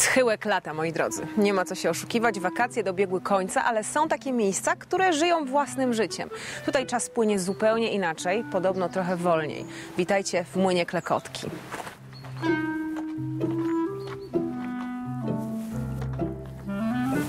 Schyłek lata, moi drodzy. Nie ma co się oszukiwać, wakacje dobiegły końca, ale są takie miejsca, które żyją własnym życiem. Tutaj czas płynie zupełnie inaczej, podobno trochę wolniej. Witajcie w Młynie Klekotki.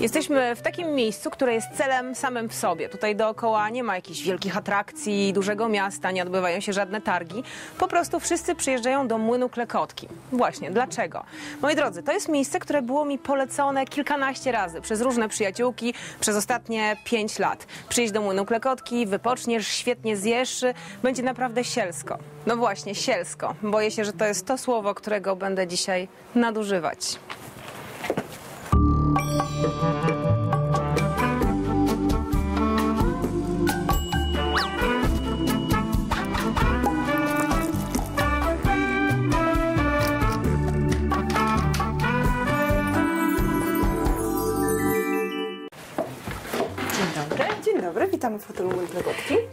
Jesteśmy w takim miejscu, które jest celem samym w sobie. Tutaj dookoła nie ma jakichś wielkich atrakcji, dużego miasta, nie odbywają się żadne targi. Po prostu wszyscy przyjeżdżają do młynu Klekotki. Właśnie, dlaczego? Moi drodzy, to jest miejsce, które było mi polecone kilkanaście razy przez różne przyjaciółki przez ostatnie pięć lat. Przyjdź do młynu Klekotki, wypoczniesz, świetnie zjesz, będzie naprawdę sielsko. No właśnie, sielsko. Boję się, że to jest to słowo, którego będę dzisiaj nadużywać.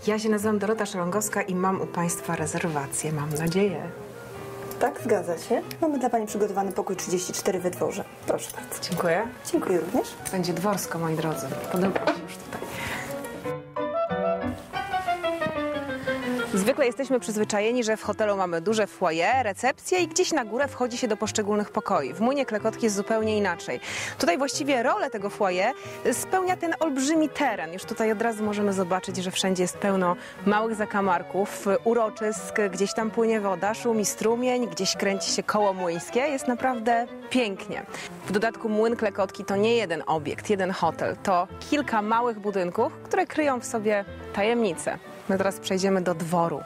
Ja się nazywam Dorota Szalongowska i mam u Państwa rezerwację, mam nadzieję. Tak, zgadza się. Mamy dla Pani przygotowany pokój 34 we dworze. Proszę bardzo. Dziękuję. Dziękuję również. Będzie dworsko, moi drodzy. Podoba mi się już. Zwykle jesteśmy przyzwyczajeni, że w hotelu mamy duże foyer, recepcję i gdzieś na górę wchodzi się do poszczególnych pokoi. W Młynie Klekotki jest zupełnie inaczej. Tutaj właściwie rolę tego foyer spełnia ten olbrzymi teren. Już tutaj od razu możemy zobaczyć, że wszędzie jest pełno małych zakamarków, uroczysk, gdzieś tam płynie woda, szumi strumień, gdzieś kręci się koło młyńskie. Jest naprawdę pięknie. W dodatku Młyn Klekotki to nie jeden obiekt, jeden hotel. To kilka małych budynków, które kryją w sobie tajemnice. My teraz przejdziemy do dworu.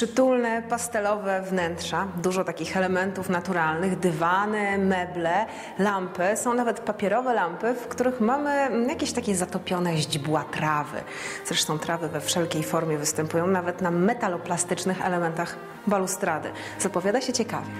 Przytulne, pastelowe wnętrza, dużo takich elementów naturalnych, dywany, meble, lampy. Są nawet papierowe lampy, w których mamy jakieś takie zatopione źdźbła trawy. Zresztą trawy we wszelkiej formie występują, nawet na metaloplastycznych elementach balustrady. Zapowiada się ciekawie.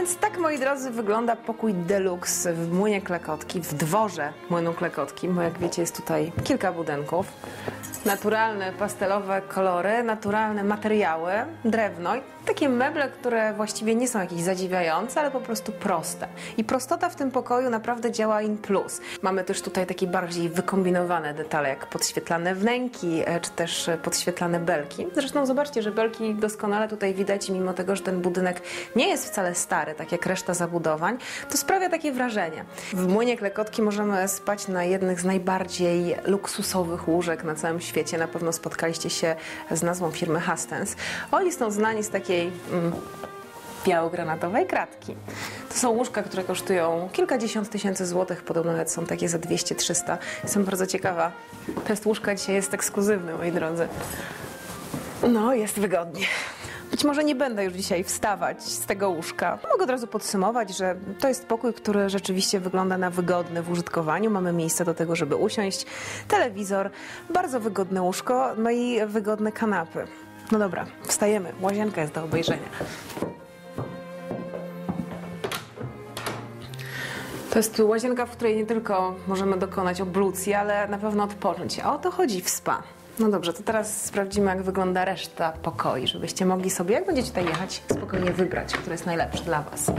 Więc tak, moi drodzy, wygląda pokój deluxe w Młynie Klekotki, w dworze Młynu Klekotki, bo jak wiecie jest tutaj kilka budynków. Naturalne, pastelowe kolory, naturalne materiały, drewno takie meble, które właściwie nie są jakieś zadziwiające, ale po prostu proste. I prostota w tym pokoju naprawdę działa in plus. Mamy też tutaj takie bardziej wykombinowane detale, jak podświetlane wnęki, e, czy też e, podświetlane belki. Zresztą zobaczcie, że belki doskonale tutaj widać, mimo tego, że ten budynek nie jest wcale stary, tak jak reszta zabudowań, to sprawia takie wrażenie. W Młynie Klekotki możemy spać na jednych z najbardziej luksusowych łóżek na całym świecie. Na pewno spotkaliście się z nazwą firmy Hastens. Oni są znani z takiej mm, biało-granatowej kratki. To są łóżka, które kosztują kilkadziesiąt tysięcy złotych, podobno nawet są takie za 200-300. Jestem bardzo ciekawa. Test łóżka dzisiaj jest ekskluzywny, moi drodzy. No, jest wygodnie. Być może nie będę już dzisiaj wstawać z tego łóżka. Mogę od razu podsumować, że to jest pokój, który rzeczywiście wygląda na wygodny w użytkowaniu. Mamy miejsce do tego, żeby usiąść, telewizor, bardzo wygodne łóżko, no i wygodne kanapy. No dobra, wstajemy. Łazienka jest do obejrzenia. To jest łazienka, w której nie tylko możemy dokonać oblucji, ale na pewno odpocząć. A o to chodzi w spa. No dobrze, to teraz sprawdzimy, jak wygląda reszta pokoi, żebyście mogli sobie, jak będziecie tutaj jechać, spokojnie wybrać, który jest najlepszy dla Was.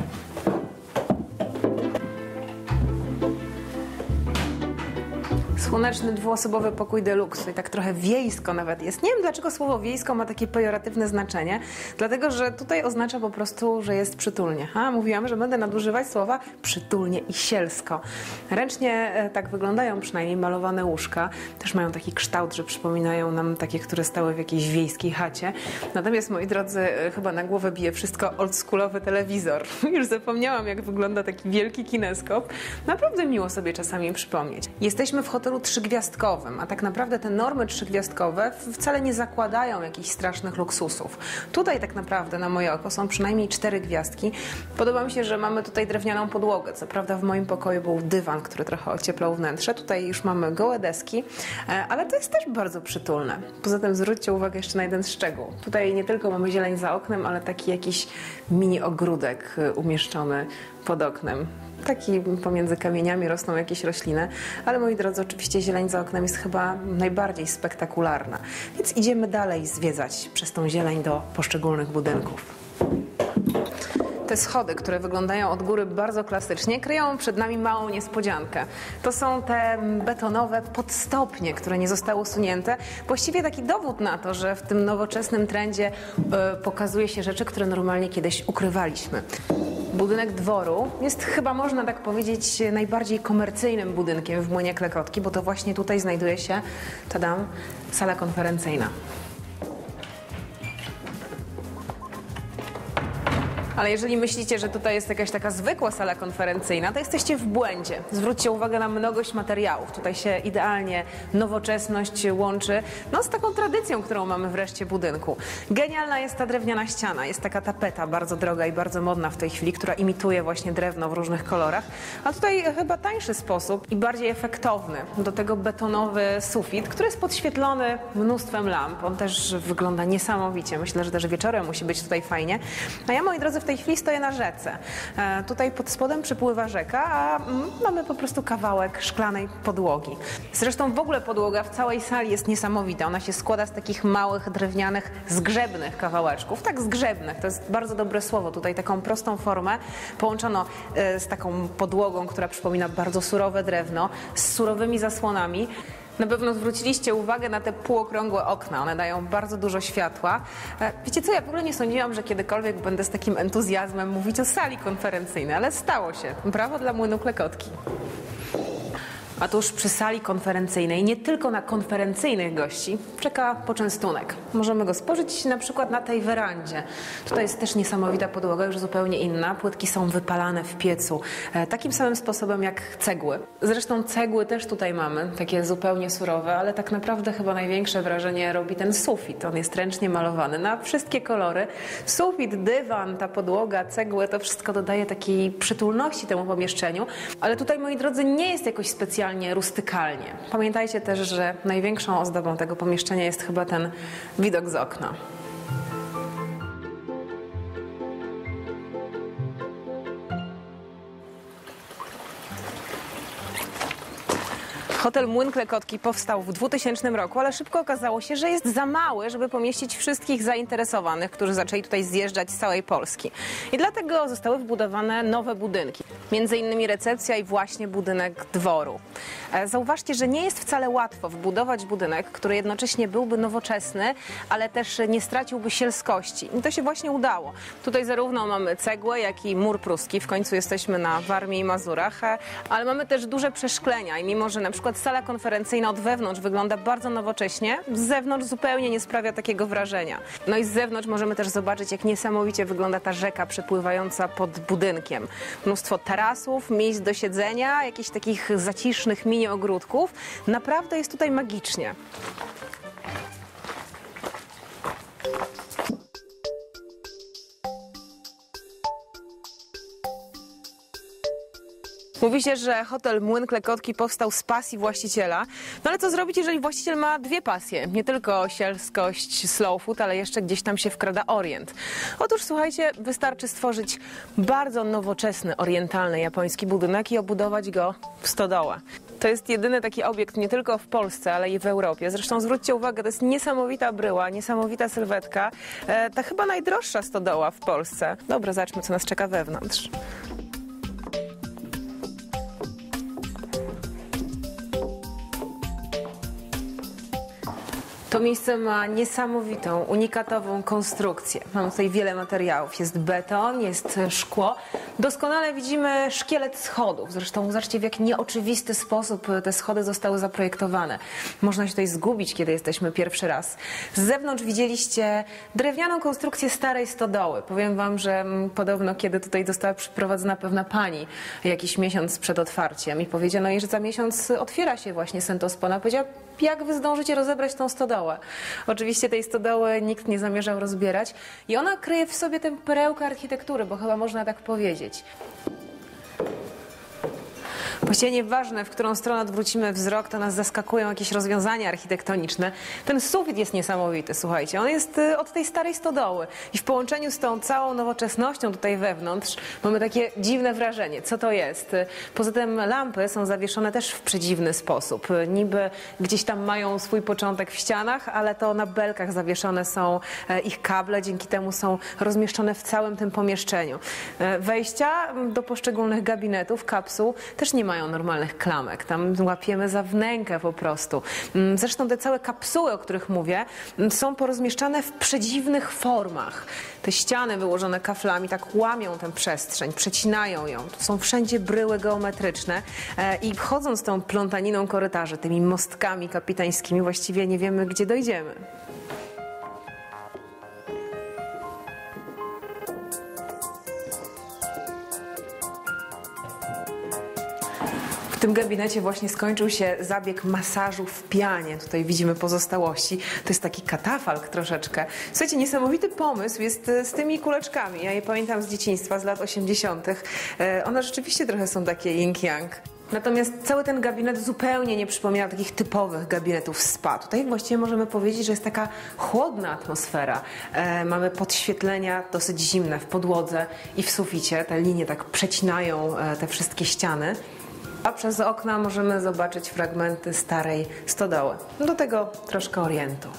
Słoneczny, dwuosobowy pokój deluxe i tak trochę wiejsko nawet jest. Nie wiem, dlaczego słowo wiejsko ma takie pejoratywne znaczenie, dlatego, że tutaj oznacza po prostu, że jest przytulnie. A, mówiłam, że będę nadużywać słowa przytulnie i sielsko. Ręcznie e, tak wyglądają przynajmniej malowane łóżka. Też mają taki kształt, że przypominają nam takie, które stały w jakiejś wiejskiej chacie. Natomiast, moi drodzy, e, chyba na głowę bije wszystko oldschoolowy telewizor. Już zapomniałam, jak wygląda taki wielki kineskop. Naprawdę miło sobie czasami przypomnieć. Jesteśmy w hotelu trzygwiazdkowym, a tak naprawdę te normy trzygwiazdkowe wcale nie zakładają jakichś strasznych luksusów. Tutaj tak naprawdę na moje oko są przynajmniej cztery gwiazdki. Podoba mi się, że mamy tutaj drewnianą podłogę. Co prawda w moim pokoju był dywan, który trochę ocieplał wnętrze. Tutaj już mamy gołe deski, e, ale to jest też bardzo przytulne. Poza tym zwróćcie uwagę jeszcze na jeden szczegół. Tutaj nie tylko mamy zieleń za oknem, ale taki jakiś mini ogródek e, umieszczony pod oknem. Taki pomiędzy kamieniami rosną jakieś rośliny, ale moi drodzy, oczywiście zieleń za oknem jest chyba najbardziej spektakularna. Więc idziemy dalej zwiedzać przez tą zieleń do poszczególnych budynków. Te schody, które wyglądają od góry bardzo klasycznie, kryją przed nami małą niespodziankę. To są te betonowe podstopnie, które nie zostały usunięte. Właściwie taki dowód na to, że w tym nowoczesnym trendzie e, pokazuje się rzeczy, które normalnie kiedyś ukrywaliśmy. Budynek dworu jest chyba, można tak powiedzieć, najbardziej komercyjnym budynkiem w Młynie Klekotki, bo to właśnie tutaj znajduje się, tadam, sala konferencyjna. Ale jeżeli myślicie, że tutaj jest jakaś taka zwykła sala konferencyjna, to jesteście w błędzie. Zwróćcie uwagę na mnogość materiałów. Tutaj się idealnie nowoczesność łączy no, z taką tradycją, którą mamy wreszcie budynku. Genialna jest ta drewniana ściana. Jest taka tapeta bardzo droga i bardzo modna w tej chwili, która imituje właśnie drewno w różnych kolorach. A tutaj chyba tańszy sposób i bardziej efektowny. Do tego betonowy sufit, który jest podświetlony mnóstwem lamp. On też wygląda niesamowicie. Myślę, że też wieczorem musi być tutaj fajnie. A ja, moi drodzy, w tej chwili stoję na rzece. E, tutaj pod spodem przypływa rzeka, a mm, mamy po prostu kawałek szklanej podłogi. Zresztą w ogóle podłoga w całej sali jest niesamowita. Ona się składa z takich małych, drewnianych, zgrzebnych kawałeczków. Tak, zgrzebnych, to jest bardzo dobre słowo. Tutaj taką prostą formę połączono e, z taką podłogą, która przypomina bardzo surowe drewno, z surowymi zasłonami. Na pewno zwróciliście uwagę na te półokrągłe okna. One dają bardzo dużo światła. E, Wiecie co, ja w ogóle nie sądziłam, że kiedykolwiek będę z takim entuzjazmem mówić o sali konferencyjnej, ale stało się. Brawo dla młynu Klekotki. A tuż przy sali konferencyjnej, nie tylko na konferencyjnych gości, czeka poczęstunek. Możemy go spożyć na przykład na tej werandzie. Tutaj jest też niesamowita podłoga, już zupełnie inna. Płytki są wypalane w piecu, e, takim samym sposobem jak cegły. Zresztą cegły też tutaj mamy, takie zupełnie surowe, ale tak naprawdę chyba największe wrażenie robi ten sufit. On jest ręcznie malowany na wszystkie kolory. Sufit, dywan, ta podłoga, cegły, to wszystko dodaje takiej przytulności temu pomieszczeniu. Ale tutaj, moi drodzy, nie jest jakoś specjalnie rustykalnie. Pamiętajcie też, że największą ozdobą tego pomieszczenia jest chyba ten widok z okna. Hotel Młyn Klekotki powstał w 2000 roku, ale szybko okazało się, że jest za mały, żeby pomieścić wszystkich zainteresowanych, którzy zaczęli tutaj zjeżdżać z całej Polski. I dlatego zostały wbudowane nowe budynki, między innymi recepcja i właśnie budynek dworu. E, Zauważcie, że nie jest wcale łatwo wbudować budynek, który jednocześnie byłby nowoczesny, ale też nie straciłby sielskości. I to się właśnie udało. Tutaj zarówno mamy cegłę, jak i mur pruski. W końcu jesteśmy na Warmii i Mazurach, e, ale mamy też duże przeszklenia i mimo, że na przykład sala konferencyjna od wewnątrz wygląda bardzo nowocześnie, z zewnątrz zupełnie nie sprawia takiego wrażenia. No i z zewnątrz możemy też zobaczyć, jak niesamowicie wygląda ta rzeka przepływająca pod budynkiem. Mnóstwo tarasów, miejsc do siedzenia, jakichś takich zacisznych mini ogródków. Naprawdę jest tutaj magicznie. Mówi się, że hotel Młyn Klekotki powstał z pasji właściciela. No ale co zrobić, jeżeli właściciel ma dwie pasje? Nie tylko sielskość, slow food, ale jeszcze gdzieś tam się wkrada orient. Otóż słuchajcie, wystarczy stworzyć bardzo nowoczesny, orientalny japoński budynek i obudować go w stodołę. To jest jedyny taki obiekt nie tylko w Polsce, ale i w Europie. Zresztą zwróćcie uwagę, to jest niesamowita bryła, niesamowita sylwetka. E, ta chyba najdroższa stodoła w Polsce. Dobra, zobaczmy, co nas czeka wewnątrz. To miejsce ma niesamowitą, unikatową konstrukcję. Mamy tutaj wiele materiałów. Jest beton, jest szkło. Doskonale widzimy szkielet schodów. Zresztą zobaczcie, w jak nieoczywisty sposób te schody zostały zaprojektowane. Można się tutaj zgubić, kiedy jesteśmy pierwszy raz. Z zewnątrz widzieliście drewnianą konstrukcję starej stodoły. Powiem wam, że mm, podobno, kiedy tutaj została przyprowadzona pewna pani jakiś miesiąc przed otwarciem i powiedziano jej, że za miesiąc otwiera się właśnie Sentospona, powiedziała, jak wy zdążycie rozebrać tą stodołę. Oczywiście tej stodoły nikt nie zamierzał rozbierać i ona kryje w sobie tę perełkę architektury, bo chyba można tak powiedzieć. Właściwie nieważne, w którą stronę odwrócimy wzrok, to nas zaskakują jakieś rozwiązania architektoniczne. Ten sufit jest niesamowity, słuchajcie. On jest y, od tej starej stodoły. I w połączeniu z tą całą nowoczesnością tutaj wewnątrz mamy takie dziwne wrażenie. Co to jest? Y, Poza tym lampy są zawieszone też w przedziwny sposób. Y, Niby gdzieś tam mają swój początek w ścianach, ale to na belkach zawieszone są e, ich kable. Dzięki temu są rozmieszczone w całym tym pomieszczeniu. E, Wejścia do poszczególnych gabinetów, kapsuł też nie mają normalnych klamek. Tam łapiemy za wnękę po prostu. Mm, Zresztą te całe kapsuły, o których mówię, mm, są porozmieszczane w przedziwnych formach. Te ściany wyłożone kaflami tak łamią tę przestrzeń, przecinają ją. Tu są wszędzie bryły geometryczne e, i chodząc tą plątaniną korytarzy, tymi mostkami kapitańskimi, właściwie nie wiemy, gdzie dojdziemy. Tym gabinecie właśnie skończył się zabieg masażu w pianie. Tutaj widzimy pozostałości. To jest taki katafalk troszeczkę. Słuchajcie, niesamowity pomysł jest e, z tymi kuleczkami. Ja je pamiętam z dzieciństwa, z lat 80. E, One rzeczywiście trochę są takie yin-yang. Natomiast cały ten gabinet zupełnie nie przypomina takich typowych gabinetów spa. Tutaj właściwie możemy powiedzieć, że jest taka chłodna atmosfera. E, mamy podświetlenia dosyć zimne w podłodze i w suficie. Te linie tak przecinają e, te wszystkie ściany. A przez okna możemy zobaczyć fragmenty starej stodoły. Do tego troszkę orientu.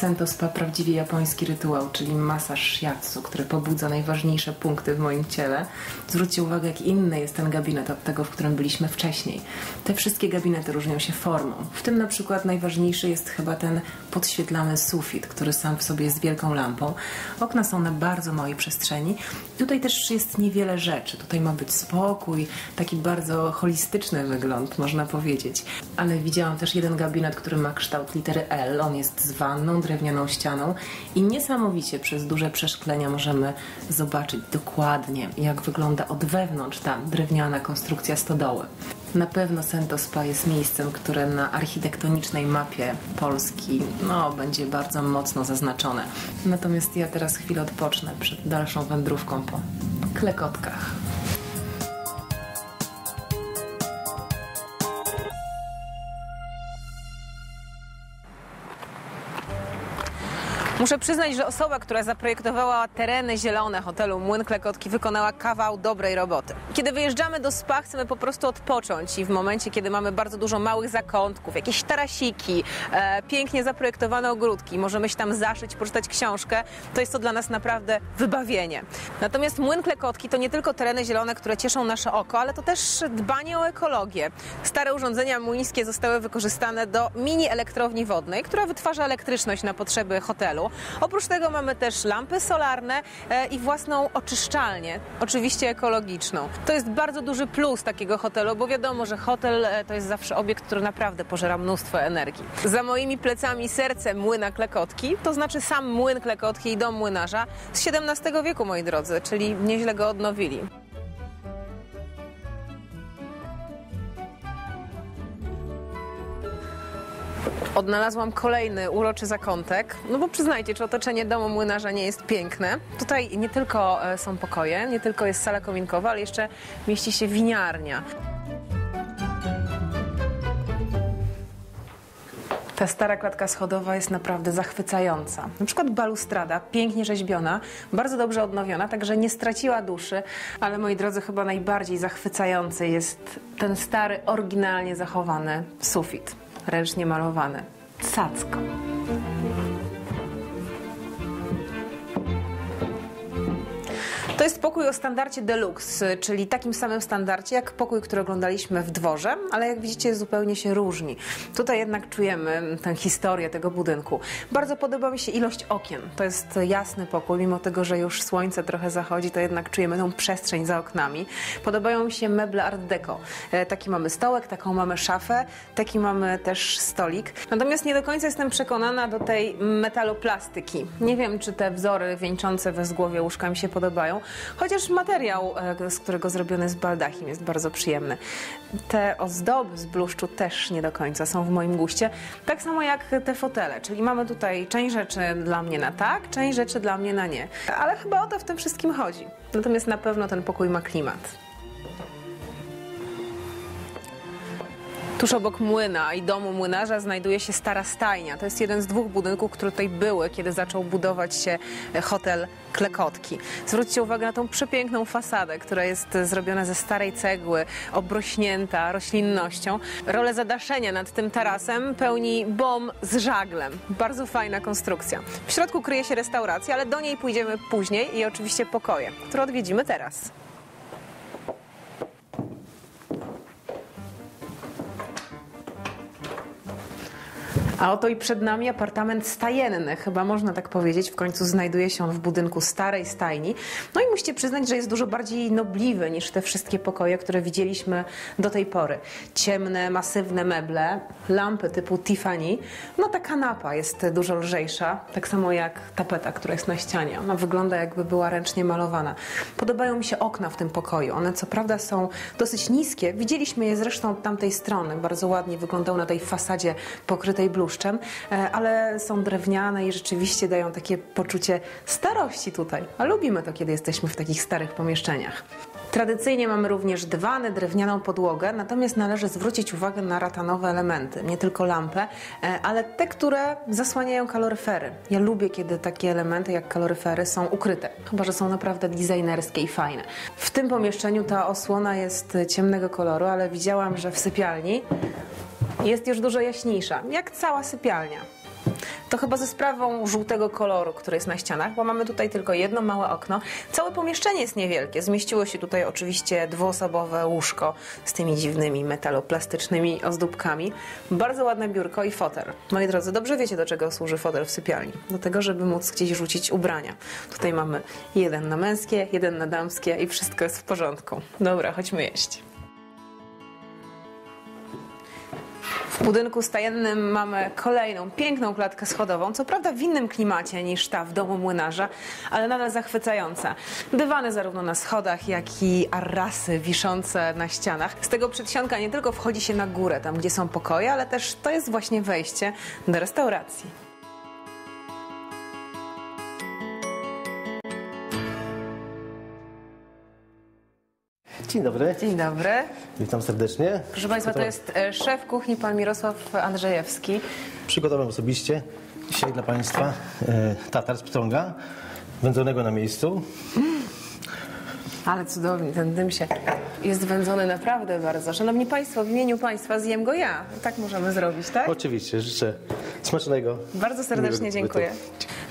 Sento Spa prawdziwie japoński rytuał, czyli masaż shiatsu, który pobudza najważniejsze punkty w moim ciele. Zwróćcie uwagę, jak inny jest ten gabinet od tego, w którym byliśmy wcześniej. Te wszystkie gabinety różnią się formą. W tym na przykład najważniejszy jest chyba ten podświetlany sufit, który sam w sobie jest wielką lampą. Okna są na bardzo małej przestrzeni. Tutaj też jest niewiele rzeczy. Tutaj ma być spokój, taki bardzo holistyczny wygląd, można powiedzieć. Ale widziałam też jeden gabinet, który ma kształt litery L. On jest z wanną, drewnianą ścianą i niesamowicie przez duże przeszklenia możemy zobaczyć dokładnie, jak wygląda od wewnątrz ta drewniana konstrukcja stodoły. Na pewno Sento Spa jest miejscem, które na architektonicznej mapie Polski no, będzie bardzo mocno zaznaczone. Natomiast ja teraz chwilę odpocznę przed dalszą wędrówką po klekotkach. Muszę przyznać, że osoba, która zaprojektowała tereny zielone hotelu Młyn Klekotki wykonała kawał dobrej roboty. Kiedy wyjeżdżamy do spa, chcemy po prostu odpocząć i w momencie, kiedy mamy bardzo dużo małych zakątków, jakieś tarasiki, e, pięknie zaprojektowane ogródki, możemy się tam zaszyć, poczytać książkę, to jest to dla nas naprawdę wybawienie. Natomiast Młyn Klekotki to nie tylko tereny zielone, które cieszą nasze oko, ale to też dbanie o ekologię. Stare urządzenia młyńskie zostały wykorzystane do mini elektrowni wodnej, która wytwarza elektryczność na potrzeby hotelu. Oprócz tego mamy też lampy solarne e, i własną oczyszczalnię, oczywiście ekologiczną. To jest bardzo duży plus takiego hotelu, bo wiadomo, że hotel e, to jest zawsze obiekt, który naprawdę pożera mnóstwo energii. Za moimi plecami serce młyna Klekotki, to znaczy sam młyn Klekotki i dom młynarza z XVII wieku, moi drodzy, czyli nieźle go odnowili. Odnalazłam kolejny uroczy zakątek, no bo przyznajcie, czy otoczenie domu młynarza nie jest piękne. Tutaj nie tylko e, są pokoje, nie tylko jest sala kominkowa, ale jeszcze mieści się winiarnia. Ta stara klatka schodowa jest naprawdę zachwycająca. Na przykład balustrada, pięknie rzeźbiona, bardzo dobrze odnowiona, także nie straciła duszy, ale moi drodzy, chyba najbardziej zachwycający jest ten stary, oryginalnie zachowany sufit, ręcznie malowany. Cacko. To jest pokój o standardzie deluxe, czyli takim samym standardzie jak pokój, który oglądaliśmy w dworze, ale jak widzicie zupełnie się różni. Tutaj jednak czujemy tę historię tego budynku. Bardzo podoba mi się ilość okien. To jest jasny pokój, mimo tego, że już słońce trochę zachodzi, to jednak czujemy tą przestrzeń za oknami. Podobają mi się meble art deco. E, Taki mamy stołek, taką mamy szafę, taki mamy też stolik. Natomiast nie do końca jestem przekonana do tej metaloplastyki. Nie wiem, czy te wzory wieńczące we zgłowie łóżka mi się podobają, chociaż materiał, e, z którego zrobiony jest baldachim, jest bardzo przyjemny. Te ozdoby z bluszczu też nie do końca są w moim guście, tak samo jak te fotele, czyli mamy tutaj część rzeczy dla mnie na tak, część rzeczy dla mnie na nie. Ale chyba o to w tym wszystkim chodzi. Natomiast na pewno ten pokój ma klimat. Tuż obok młyna i domu młynarza znajduje się stara stajnia. To jest jeden z dwóch budynków, które tutaj były, kiedy zaczął budować się hotel Klekotki. Zwróćcie uwagę na tą przepiękną fasadę, która jest zrobiona ze starej cegły, obrośnięta roślinnością. Rolę zadaszenia nad tym tarasem pełni bom z żaglem. Bardzo fajna konstrukcja. W środku kryje się restauracja, ale do niej pójdziemy później i oczywiście pokoje, które odwiedzimy teraz. A oto i przed nami apartament stajenny, chyba można tak powiedzieć. W końcu znajduje się on w budynku starej stajni. No i musicie przyznać, że jest dużo bardziej nobliwy niż te wszystkie pokoje, które widzieliśmy do tej pory. Ciemne, masywne meble, lampy typu Tiffany. No ta kanapa jest dużo lżejsza, tak samo jak tapeta, która jest na ścianie. Ona wygląda jakby była ręcznie malowana. Podobają mi się okna w tym pokoju. One co prawda są dosyć niskie. Widzieliśmy je zresztą od tamtej strony. Bardzo ładnie wyglądały na tej fasadzie pokrytej bluszczem, e, ale są drewniane i rzeczywiście dają takie poczucie starości tutaj. A lubimy to, kiedy jesteśmy w takich starych pomieszczeniach. Tradycyjnie mamy również dywany, drewnianą podłogę, natomiast należy zwrócić uwagę na ratanowe elementy, nie tylko lampę, e, ale te, które zasłaniają kaloryfery. Ja lubię, kiedy takie elementy jak kaloryfery są ukryte, chyba że są naprawdę designerskie i fajne. W tym pomieszczeniu ta osłona jest ciemnego koloru, ale widziałam, że w sypialni jest już dużo jaśniejsza, jak cała sypialnia. To chyba ze sprawą żółtego koloru, który jest na ścianach, bo mamy tutaj tylko jedno małe okno. Całe pomieszczenie jest niewielkie. Zmieściło się tutaj oczywiście dwuosobowe łóżko z tymi dziwnymi metaloplastycznymi ozdóbkami. Bardzo ładne biurko i fotel. Moi drodzy, dobrze wiecie, do czego służy fotel w sypialni. Do tego, żeby móc gdzieś rzucić ubrania. Tutaj mamy jeden na męskie, jeden na damskie i wszystko jest w porządku. Dobra, chodźmy jeść. W budynku stajennym mamy kolejną piękną klatkę schodową, co prawda w innym klimacie niż ta w domu młynarza, ale nadal zachwycająca. Dywany zarówno na schodach, jak i arrasy wiszące na ścianach. Z tego przedsionka nie tylko wchodzi się na górę, tam gdzie są pokoje, ale też to jest właśnie wejście do restauracji. Dzień dobry, Dzień dobry. witam serdecznie. Proszę Państwa, to jest e, szef kuchni, pan Mirosław Andrzejewski. Przygotowałem osobiście dzisiaj dla Państwa e, tatar z pstrąga, wędzonego na miejscu. Ale cudownie, ten dym się jest wędzony naprawdę bardzo. Szanowni Państwo, w imieniu Państwa zjem go ja. Tak możemy zrobić, tak? Oczywiście, życzę smacznego. Bardzo serdecznie dziękuję.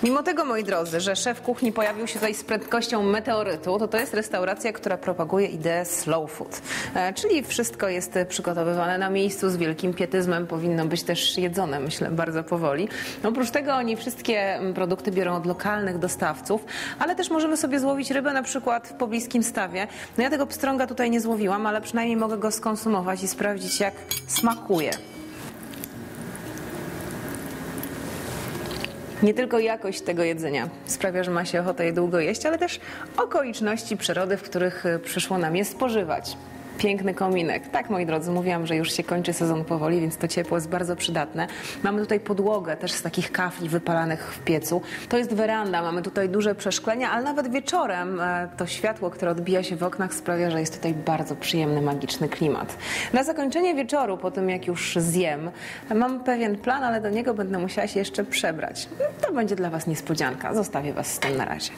Mimo tego, moi drodzy, że szef kuchni pojawił się tutaj z prędkością meteorytu, to to jest restauracja, która propaguje ideę slow food. E, czyli wszystko jest przygotowywane na miejscu z wielkim pietyzmem, powinno być też jedzone, myślę, bardzo powoli. Oprócz tego oni wszystkie mm, produkty biorą od lokalnych dostawców, ale też możemy sobie złowić rybę na przykład w pobliskim stawie. No ja tego pstrąga tutaj nie złowiłam, ale przynajmniej mogę go skonsumować i sprawdzić, jak smakuje. Nie tylko jakość tego jedzenia sprawia, że ma się ochotę je długo jeść, ale też okoliczności przyrody, w których przyszło nam je spożywać. Piękny kominek. Tak, moi drodzy, mówiłam, że już się kończy sezon powoli, więc to ciepło jest bardzo przydatne. Mamy tutaj podłogę też z takich kafli wypalanych w piecu. To jest weranda, mamy tutaj duże przeszklenia, ale nawet wieczorem e, to światło, które odbija się w oknach sprawia, że jest tutaj bardzo przyjemny, magiczny klimat. Na zakończenie wieczoru, po tym jak już zjem, mam pewien plan, ale do niego będę musiała się jeszcze przebrać. To będzie dla Was niespodzianka. Zostawię Was z tym na razie.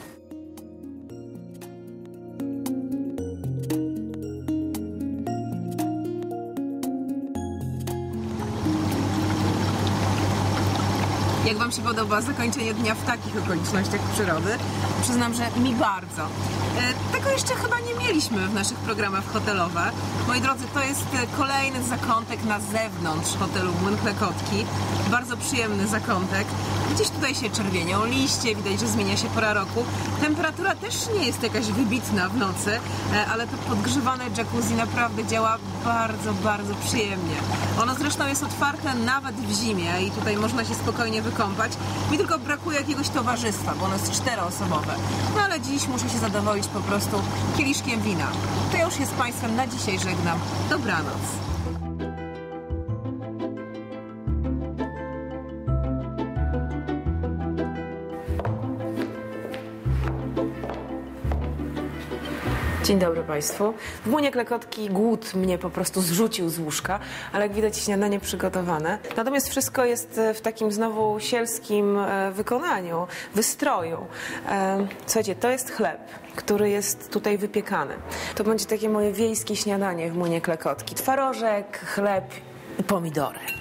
Jak Wam się podoba zakończenie dnia w takich okolicznościach przyrody? Przyznam, że mi bardzo. E, tego jeszcze chyba nie mieliśmy w naszych programach hotelowe. Moi drodzy, to jest e, kolejny zakątek na zewnątrz hotelu Młyn Klekotki. Bardzo przyjemny zakątek. Gdzieś tutaj się czerwienią liście, widać, że zmienia się pora roku. Temperatura też nie jest jakaś wybitna w nocy, e, ale to podgrzewane jacuzzi naprawdę działa bardzo, bardzo przyjemnie. Ono zresztą jest otwarte nawet w zimie i tutaj można się spokojnie wykąpać. Mi tylko brakuje jakiegoś towarzystwa, bo ono jest czteroosobowe. No ale dziś muszę się zadowolić po prostu kieliszkiem wina. To ja już się z Państwem na dzisiaj żegnam. Dobranoc. Dzień dobry Państwu. W Munie Klekotki głód mnie po prostu zrzucił z łóżka, ale jak widać śniadanie przygotowane. Natomiast wszystko jest e, w takim znowu sielskim e, wykonaniu, wystroju. E, Słuchajcie, to jest chleb, który jest tutaj wypiekany. To będzie takie moje wiejskie śniadanie w Munie Klekotki. Twarożek, chleb i pomidory.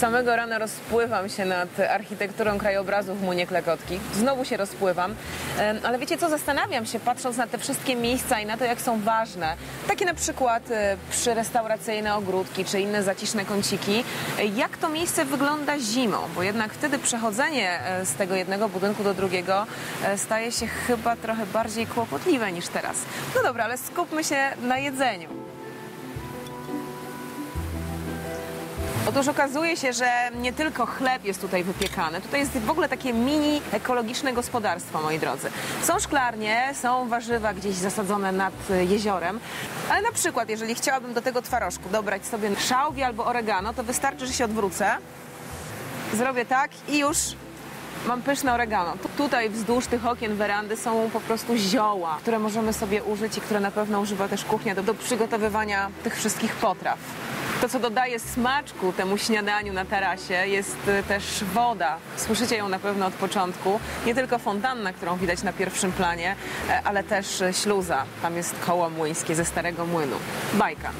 Samego rana rozpływam się nad architekturą krajobrazu w Munie Klekotki. Znowu się rozpływam. Ale wiecie co, zastanawiam się, patrząc na te wszystkie miejsca i na to, jak są ważne. Takie na przykład e, przyrestauracyjne ogródki, czy inne zaciszne kąciki. Jak to miejsce wygląda zimą? Bo jednak wtedy przechodzenie e, z tego jednego budynku do drugiego e, staje się chyba trochę bardziej kłopotliwe niż teraz. No dobra, ale skupmy się na jedzeniu. Otóż okazuje się, że nie tylko chleb jest tutaj wypiekany. Tutaj jest w ogóle takie mini ekologiczne gospodarstwo, moi drodzy. Są szklarnie, są warzywa gdzieś zasadzone nad jeziorem, ale na przykład, jeżeli chciałabym do tego twarożku dobrać sobie szałwi albo oregano, to wystarczy, że się odwrócę, zrobię tak i już Mam pyszne oregano. Tu- Tutaj wzdłuż tych okien werandy są po prostu zioła, które możemy sobie użyć i które na pewno używa też kuchnia do, do przygotowywania tych wszystkich potraw. To, co dodaje smaczku temu śniadaniu na tarasie, jest y, też woda. Słyszycie ją na pewno od początku. Nie tylko fontanna, którą widać na pierwszym planie, e, ale też y, śluza. Tam jest koło młyńskie ze starego młynu. Bajka.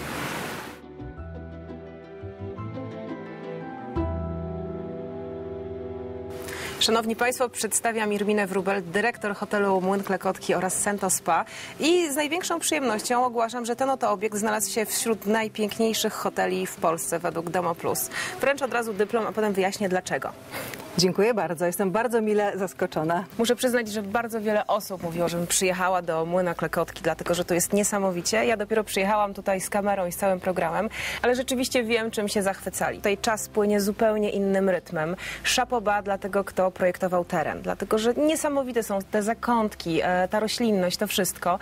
Szanowni Państwo, przedstawiam Irminę Wrubel, dyrektor hotelu Młyn Klekotki oraz Sento Spa i z największą przyjemnością ogłaszam, że ten oto obiekt znalazł się wśród najpiękniejszych hoteli w Polsce według Domo Plus. Wręcz od razu dyplom, a potem wyjaśnię dlaczego. Dziękuję bardzo. Jestem bardzo mile zaskoczona. Muszę przyznać, że bardzo wiele osób mówiło, żebym przyjechała do Młyna Klekotki, dlatego że to jest niesamowicie. Ja dopiero przyjechałam tutaj z kamerą i z całym programem, ale rzeczywiście wiem, czym się zachwycali. Tutaj czas płynie zupełnie innym rytmem. Szapoba dla tego, kto projektował teren, dlatego że niesamowite są te zakątki, e, ta roślinność, to wszystko.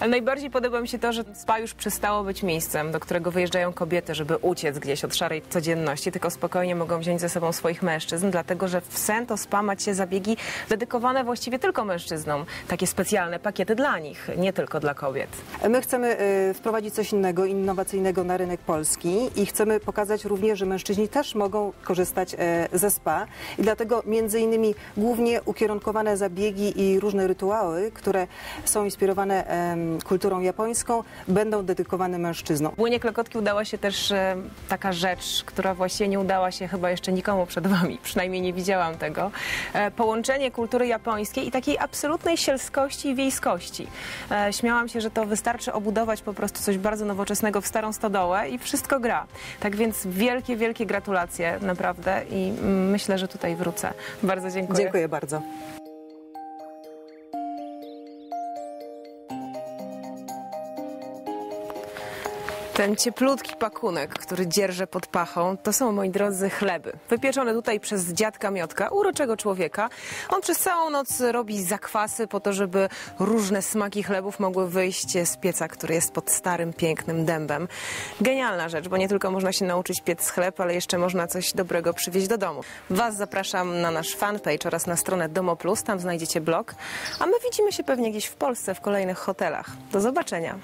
Ale najbardziej podoba mi się to, że spa już przestało być miejscem, do którego wyjeżdżają kobiety, żeby uciec gdzieś od szarej codzienności, tylko spokojnie mogą wziąć ze sobą swoich mężczyzn, dlatego że w Sento Spa macie zabiegi dedykowane właściwie tylko mężczyznom. Takie specjalne pakiety dla nich, nie tylko dla kobiet. My chcemy y, wprowadzić coś innego, innowacyjnego na rynek polski i chcemy pokazać również, że mężczyźni też mogą korzystać e, ze spa i dlatego między innymi głównie ukierunkowane zabiegi i różne rytuały, które są inspirowane kulturą japońską, będą dedykowane mężczyznom. W Młynie Klekotki udała się też e, taka rzecz, która właściwie nie udała się chyba jeszcze nikomu przed wami, przynajmniej nie widziałam tego. E, połączenie kultury japońskiej i takiej absolutnej sielskości i wiejskości. E, śmiałam się, że to wystarczy obudować po prostu coś bardzo nowoczesnego w starą stodołę i wszystko gra. Tak więc wielkie, wielkie gratulacje naprawdę i mm, myślę, że tutaj wrócę. Bardzo dziękuję. Dziękuję bardzo. Ten cieplutki pakunek, który dzierżę pod pachą, to są, moi drodzy, chleby. Wypieczone tutaj przez dziadka Miotka, uroczego człowieka. On przez całą noc robi zakwasy po to, żeby różne smaki chlebów mogły wyjść z pieca, który jest pod starym, pięknym dębem. Genialna rzecz, bo nie tylko można się nauczyć piec chleb, ale jeszcze można coś dobrego przywieźć do domu. Was zapraszam na nasz fanpage oraz na stronę Domo Plus, tam znajdziecie blog. A my widzimy się pewnie gdzieś w Polsce, w kolejnych hotelach. Do zobaczenia.